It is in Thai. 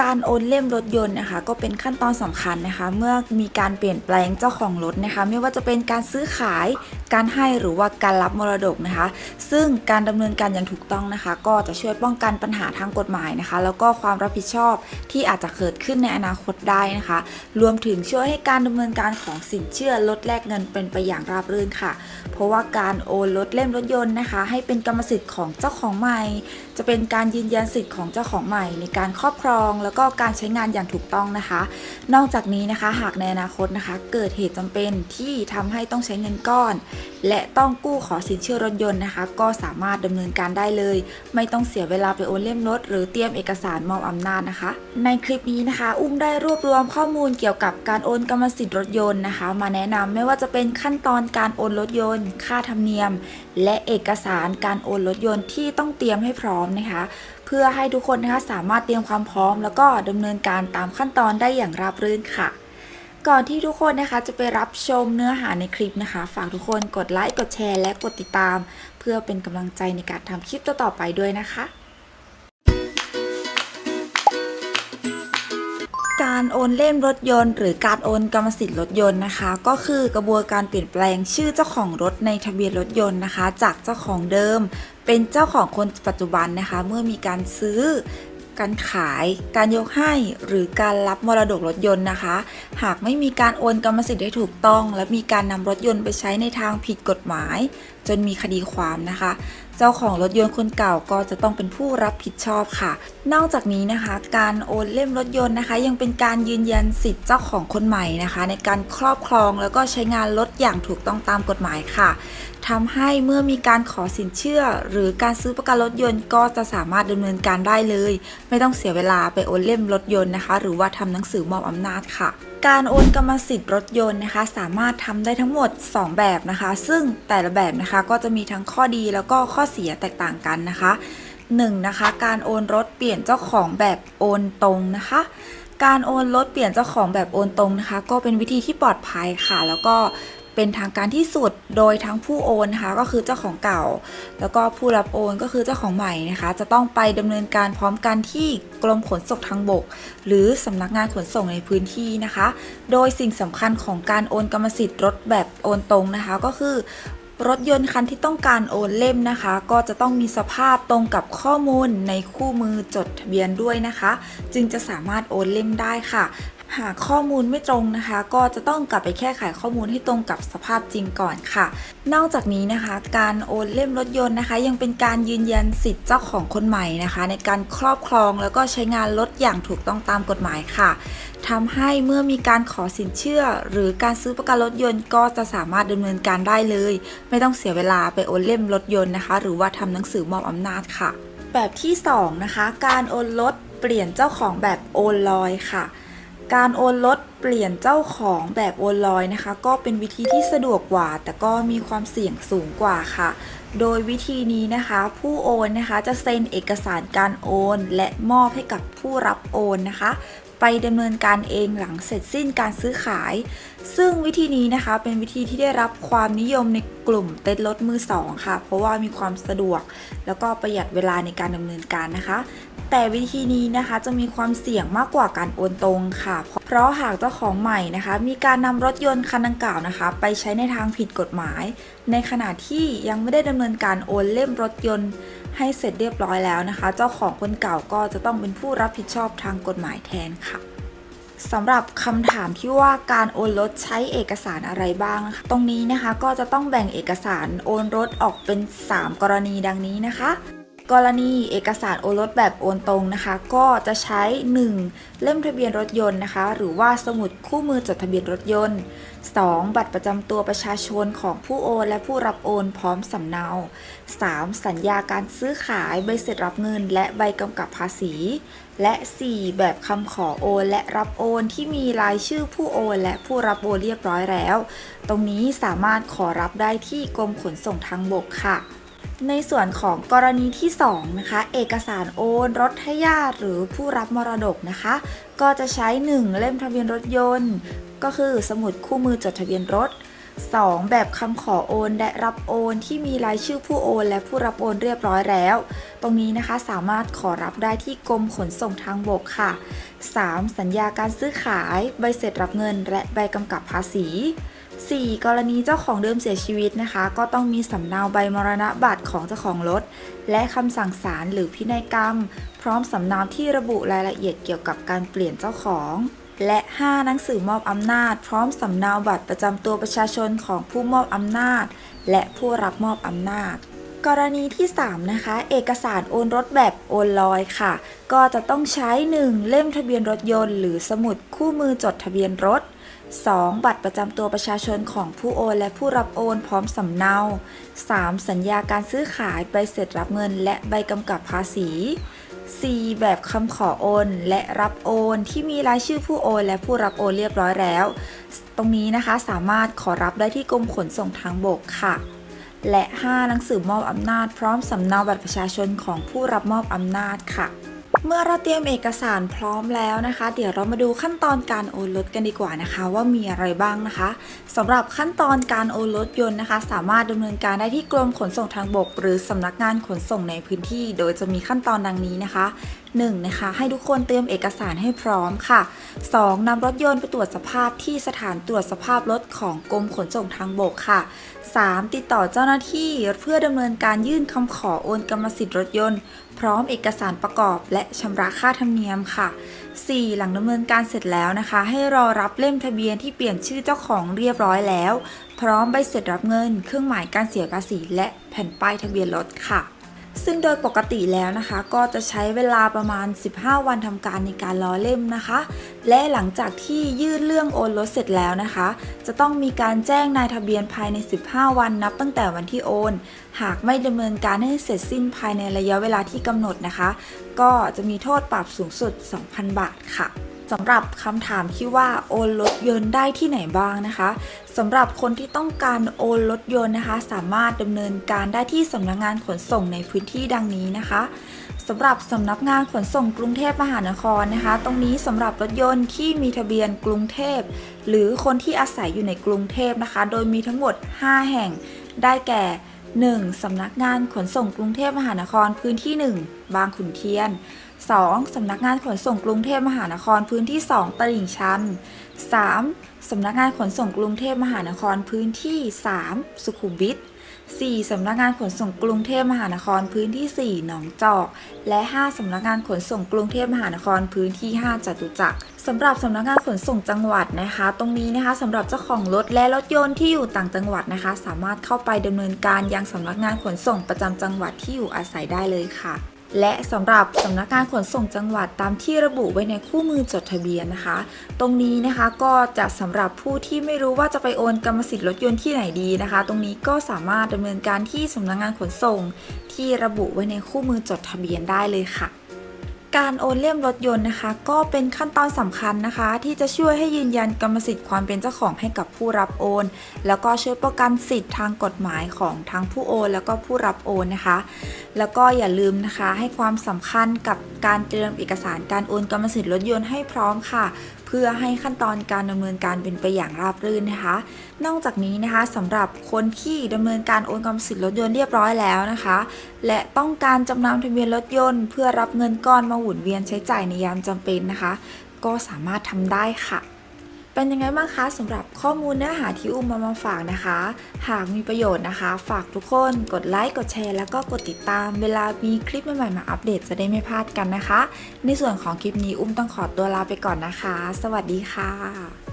การโอนเล่มรถยนต์นะคะ ก็เป็นขั้นตอนสำคัญนะคะ เมื่อมีการเปลี่ยนแปลงเจ้าของรถนะคะ ไม่ว่าจะเป็นการซื้อขาย การให้หรือว่าการรับมรดกนะคะ ซึ่งการดำเนินการอย่างถูกต้องนะคะ ก็จะช่วยป้องกันปัญหาทางกฎหมายนะคะ แล้วก็ความรับผิดชอบที่อาจจะเกิดขึ้นในอนาคตได้นะคะ รวมถึงช่วยให้การดำเนินการของสินเชื่อลดแลกเงินเป็นไปอย่างราบรื่นค่ะ เพราะว่าการโอนรถเล่มรถยนต์นะคะ ให้เป็นกรรมสิทธิ์ของเจ้าของใหม่ จะเป็นการยืนยันสิทธิ์ของเจ้าของใหม่ ในการครอบครอง แล้วก็การใช้งานอย่างถูกต้องนะคะ นอกจากนี้นะคะ หากในอนาคตนะคะ เกิดเหตุจำเป็นที่ทำให้ต้องใช้เงินก้อน และต้องกู้ขอสินเชื่อรถยนต์นะคะ ก็สามารถดำเนินการได้เลย ไม่ต้องเสียเวลาไปโอนเล่มรถหรือเตรียมเอกสารมอบอำนาจนะคะ ในคลิปนี้นะคะ อุ้มได้รวบรวมข้อมูลเกี่ยวกับการโอนกรรมสิทธิ์รถยนต์นะคะ มาแนะนำไม่ว่าจะเป็นขั้นตอนการโอนรถยนต์ ค่าธรรมเนียม และเอกสารการโอนรถยนต์ที่ต้องเตรียมให้พร้อมนะคะ เพื่อให้ทุกคนนะคะสามารถเตรียมความพร้อม แล้วก็ดำเนินการตามขั้นตอนได้อย่างราบรื่นค่ะ ก่อนที่ทุกคนนะคะจะไปรับชมเนื้อหาในคลิปนะคะ ฝากทุกคนกดไลค์กดแชร์ และกดติดตาม เพื่อเป็นกำลังใจในการทำคลิปต่อๆไปด้วยนะคะ การโอนเล่มรถยนต์ หรือการโอนกรรมสิทธิ์รถยนต์นะคะ ก็คือกระบวนการเปลี่ยนแปลงชื่อเจ้าของรถในทะเบียนรถยนต์นะคะ จากเจ้าของเดิม เป็นเจ้าของคนปัจจุบันนะคะ เมื่อมีการซื้อการขาย การยกให้หรือการรับมรดกรถยนต์นะคะ หากไม่มีการโอนกรรมสิทธิ์ได้ถูกต้อง และมีการนำรถยนต์ไปใช้ในทางผิดกฎหมาย จนมีคดีความนะคะ เจ้าของรถยนต์คนเก่าก็จะต้องเป็นผู้รับผิดชอบค่ะ นอกจากนี้นะคะ การโอนเล่มรถยนต์นะคะ ยังเป็นการยืนยันสิทธิ์เจ้าของคนใหม่นะคะ ในการครอบครองแล้วก็ใช้งานรถอย่างถูกต้องตามกฎหมายค่ะทำให้เมื่อมีการขอสินเชื่อ หรือการซื้อประกันรถยนต์ก็จะสามารถดำเนินการได้เลย ไม่ต้องเสียเวลาไปโอนเล่มรถยนต์นะคะ หรือว่าทำหนังสือมอบอำนาจค่ะ การโอนกรรมสิทธิ์รถยนต์นะคะ สามารถทำได้ทั้งหมด 2 แบบนะคะ ซึ่งแต่ละแบบนะคะก็จะมีทั้งข้อดีแล้วก็ข้อเสียแตกต่างกันนะคะ 1. นะคะ การโอนรถเปลี่ยนเจ้าของแบบโอนตรงนะคะ การโอนรถเปลี่ยนเจ้าของแบบโอนตรงนะคะ ก็เป็นวิธีที่ปลอดภัยค่ะ แล้วก็เป็นทางการที่สุดโดยทั้งผู้โอนนะคะก็คือเจ้าของเก่า แล้วก็ผู้รับโอนก็คือเจ้าของใหม่นะคะ จะต้องไปดำเนินการพร้อมกันที่กรมขนส่งทางบก หรือสำนักงานขนส่งในพื้นที่นะคะ โดยสิ่งสำคัญของการโอนกรรมสิทธิ์รถแบบโอนตรงนะคะ ก็คือ รถยนต์คันที่ต้องการโอนเล่มนะคะ ก็จะต้องมีสภาพตรงกับข้อมูลในคู่มือจดทะเบียนด้วยนะคะ จึงจะสามารถโอนเล่มได้ค่ะ หากข้อมูลไม่ตรงนะคะ ก็จะต้องกลับไปแก้ไขข้อมูลให้ตรงกับสภาพจริงก่อนค่ะ นอกจากนี้นะคะ การโอนเล่มรถยนต์นะคะ ยังเป็นการยืนยันสิทธิ์เจ้าของคนใหม่นะคะ ในการครอบครองแล้วก็ใช้งานรถอย่างถูกต้องตามกฎหมายค่ะทำให้เมื่อมีการขอสินเชื่อ หรือการซื้อประกันรถยนต์ก็จะสามารถดำเนินการได้เลย ไม่ต้องเสียเวลาไปโอนเล่มรถยนต์นะคะ หรือว่าทำหนังสือมอบอำนาจค่ะ แบบที่สองนะคะ การโอนรถเปลี่ยนเจ้าของแบบโอนลอยค่ะ การโอนรถเปลี่ยนเจ้าของแบบโอนลอยนะคะ ก็เป็นวิธีที่สะดวกกว่า แต่ก็มีความเสี่ยงสูงกว่าค่ะ โดยวิธีนี้นะคะ ผู้โอนนะคะจะเซ็นเอกสารการโอน และมอบให้กับผู้รับโอนนะคะ ไปดำเนินการเองหลังเสร็จสิ้นการซื้อขาย ซึ่งวิธีนี้นะคะเป็นวิธีที่ได้รับความนิยมในกลุ่มเต็นท์รถมือสองค่ะ เพราะว่ามีความสะดวก แล้วก็ประหยัดเวลาในการดำเนินการนะคะ แต่วิธีนี้นะคะจะมีความเสี่ยงมากกว่าการโอนตรงค่ะ เพราะหากเจ้าของใหม่นะคะ มีการนำรถยนต์คันดังกล่าวนะคะ ไปใช้ในทางผิดกฎหมาย ในขณะที่ยังไม่ได้ดำเนินการโอนเล่มรถยนต์ ให้เสร็จเรียบร้อยแล้วนะคะ เจ้าของคนเก่าก็จะต้องเป็นผู้รับผิดชอบทางกฎหมายแทนค่ะสำหรับคำถามที่ว่าการโอนรถใช้เอกสารอะไรบ้างนะคะตรงนี้นะคะก็จะต้องแบ่งเอกสารโอนรถออกเป็น 3 กรณีดังนี้นะคะ กรณีเอกสารโอนรถแบบโอนตรงนะคะ ก็จะใช้ 1. เล่มทะเบียนรถยนต์นะคะ หรือว่าสมุดคู่มือจดทะเบียนรถยนต์ 2. บัตรประจำตัวประชาชนของผู้โอนและผู้รับโอนพร้อมสำเนา 3. สัญญาการซื้อขายใบเสร็จรับเงิน และใบกำกับภาษี และ 4. แบบคำขอโอนและรับโอนที่มีรายชื่อผู้โอน และผู้รับโอนเรียบร้อยแล้ว ตรงนี้สามารถขอรับได้ที่กรมขนส่งทางบกค่ะ ในส่วนของกรณีที่2นะคะเอกสารโอนรถให้ญาติหรือผู้รับมรดกนะคะ ก็จะใช้ 1 เล่มทะเบียนรถยนต์ ก็คือสมุดคู่มือจดทะเบียนรถ 2. แบบคำขอโอนและรับโอนที่มีรายชื่อผู้โอน และผู้รับโอนเรียบร้อยแล้ว ตรงนี้นะคะสามารถขอรับได้ที่กรมขนส่งทางบกค่ะ 3. สัญญาการซื้อขาย ใบเสร็จรับเงิน และใบกำกับภาษี 4. กรณีเจ้าของเดิมเสียชีวิตนะคะ ก็ต้องมีสำเนาใบมรณบัตรของเจ้าของรถ และคำสั่งศาลหรือพินัยกรรม พร้อมสำเนาที่ระบุรายละเอียดเกี่ยวกับการเปลี่ยนเจ้าของ และ 5 หนังสือมอบอำนาจ พร้อมสำเนาบัตรประจำตัวประชาชนของผู้มอบอำนาจ และผู้รับมอบอำนาจกรณีที่ 3 นะคะ เอกสารโอนรถแบบโอนลอยค่ะ ก็จะต้องใช้ 1. เล่มทะเบียนรถยนต์ หรือสมุดคู่มือจดทะเบียนรถ 2. บัตรประจำตัวประชาชนของผู้โอนและผู้รับโอนพร้อมสำเนา 3. สัญญาการซื้อขายใบเสร็จรับเงิน และใบกำกับภาษี 4. แบบคำขอโอน และรับโอนที่มีรายชื่อผู้โอน และผู้รับโอนเรียบร้อยแล้ว ตรงนี้นะคะสามารถขอรับได้ที่กรมขนส่งทางบกค่ะ และ 5 หนังสือมอบอำนาจพร้อมสำเนาบัตรประชาชนของผู้รับมอบอำนาจค่ะ เมื่อเราเตรียมเอกสารพร้อมแล้วนะคะ เดี๋ยวเรามาดูขั้นตอนการโอนรถกันดีกว่านะคะ ว่ามีอะไรบ้างนะคะสำหรับขั้นตอนการโอนรถยนต์นะคะ สามารถดำเนินการได้ที่กรมขนส่งทางบก หรือสำนักงานขนส่งในพื้นที่ โดยจะมีขั้นตอนดังนี้นะคะ 1. นะคะ ให้ทุกคนเตรียมเอกสารให้พร้อมค่ะ 2. นำรถยนต์ไปตรวจสภาพที่สถานตรวจสภาพรถของกรมขนส่งทางบกค่ะ 3. ติดต่อเจ้าหน้าที่เพื่อดำเนินการยื่นคำขอโอนกรรมสิทธิ์รถยนต์ พร้อมเอกสารประกอบและชำระค่าธรรมเนียมค่ะ 4. หลังดำเนินการเสร็จแล้วนะคะ ให้รอรับเล่มทะเบียนที่เปลี่ยนชื่อเจ้าของเรียบร้อยแล้ว พร้อมใบเสร็จรับเงิน เครื่องหมายการเสียภาษี และแผ่นป้ายทะเบียนรถค่ะซึ่งโดยปกติแล้วนะคะ ก็จะใช้เวลาประมาณ 15 วันทำการในการรอเล่มนะคะและหลังจากที่ยื่นเรื่องโอนรถเสร็จแล้วนะคะ จะต้องมีการแจ้งนายทะเบียนภายใน 15 วันนับตั้งแต่วันที่โอน หากไม่ดำเนินการให้เสร็จสิ้นภายในระยะเวลาที่กำหนดนะคะ ก็จะมีโทษปรับสูงสุด 2,000 บาทค่ะสำหรับคำถามที่ว่าโอนรถยนต์ได้ที่ไหนบ้างนะคะสำหรับคนที่ต้องการโอนรถยนต์นะคะ สามารถดำเนินการได้ที่สำนักงานขนส่งในพื้นที่ดังนี้นะคะ สำหรับสำนักงานขนส่งกรุงเทพมหานครนะคะ ตรงนี้สำหรับรถยนต์ที่มีทะเบียนกรุงเทพ หรือคนที่อาศัยอยู่ในกรุงเทพนะคะ โดยมีทั้งหมด 5 แห่ง ได้แก่ 1. สำนักงานขนส่งกรุงเทพมหานครพื้นที่ 1 บางขุนเทียน 2. สำนักงานขนส่งกรุงเทพมหานครพื้นที่ 2 ตลิ่งชัน 3. สำนักงานขนส่งกรุงเทพมหานครพื้นที่ 3 สุขุมวิท 4. สำนักงานขนส่งกรุงเทพมหานครพื้นที่ 4 หนองจอก และ 5. สำนักงานขนส่งกรุงเทพมหานครพื้นที่ 5จตุจักรสำหรับสำนักงานขนส่งจังหวัดนะคะ ตรงนี้นะคะสำหรับเจ้าของรถและรถยนต์ที่อยู่ต่างจังหวัดนะคะ สามารถเข้าไปดำเนินการยังสำนักงานขนส่งประจำจังหวัดที่อยู่อาศัยได้เลยค่ะ และสำหรับสำนักงานขนส่งจังหวัดตามที่ระบุไว้ในคู่มือจดทะเบียนนะคะ ตรงนี้นะคะก็จะสำหรับผู้ที่ไม่รู้ว่าจะไปโอนกรรมสิทธิ์รถยนต์ที่ไหนดีนะคะ ตรงนี้ก็สามารถดำเนินการที่สำนักงานขนส่ง ที่ระบุไว้ในคู่มือจดทะเบียนได้เลยค่ะ การโอนเล่มรถยนต์นะคะ ก็เป็นขั้นตอนสำคัญนะคะ ที่จะช่วยให้ยืนยันกรรมสิทธิ์ความเป็นเจ้าของให้กับผู้รับโอน แล้วก็ช่วยป้องกันสิทธิ์ทางกฎหมายของทั้งผู้โอน แล้วก็ผู้รับโอนนะคะ แล้วก็อย่าลืมนะคะให้ความสำคัญกับการเตรียมเอกสารการโอนกรรมสิทธิ์รถยนต์ให้พร้อมค่ะ เพื่อให้ขั้นตอนการดำเนินการเป็นไปอย่างราบรื่นนะคะ นอกจากนี้นะคะสำหรับคนที่ดำเนินการโอนกรรมสิทธิ์รถยนต์เรียบร้อยแล้วนะคะ และต้องการจำนำทะเบียนรถยนต์ เพื่อรับเงินก้อนมาหมุนเวียนใช้จ่ายในยามจำเป็นนะคะ ก็สามารถทำได้ค่ะ เป็นยังไงบ้างคะสำหรับข้อมูลเนื้อหาที่อุ้มมามาฝากนะคะ หากมีประโยชน์นะคะ ฝากทุกคนกดไลค์กดแชร์แล้วก็กดติดตาม เวลามีคลิปใหม่ๆมาอัปเดตจะได้ไม่พลาดกันนะคะ ในส่วนของคลิปนี้อุ้มต้องขอตัวลาไปก่อนนะคะ สวัสดีค่ะ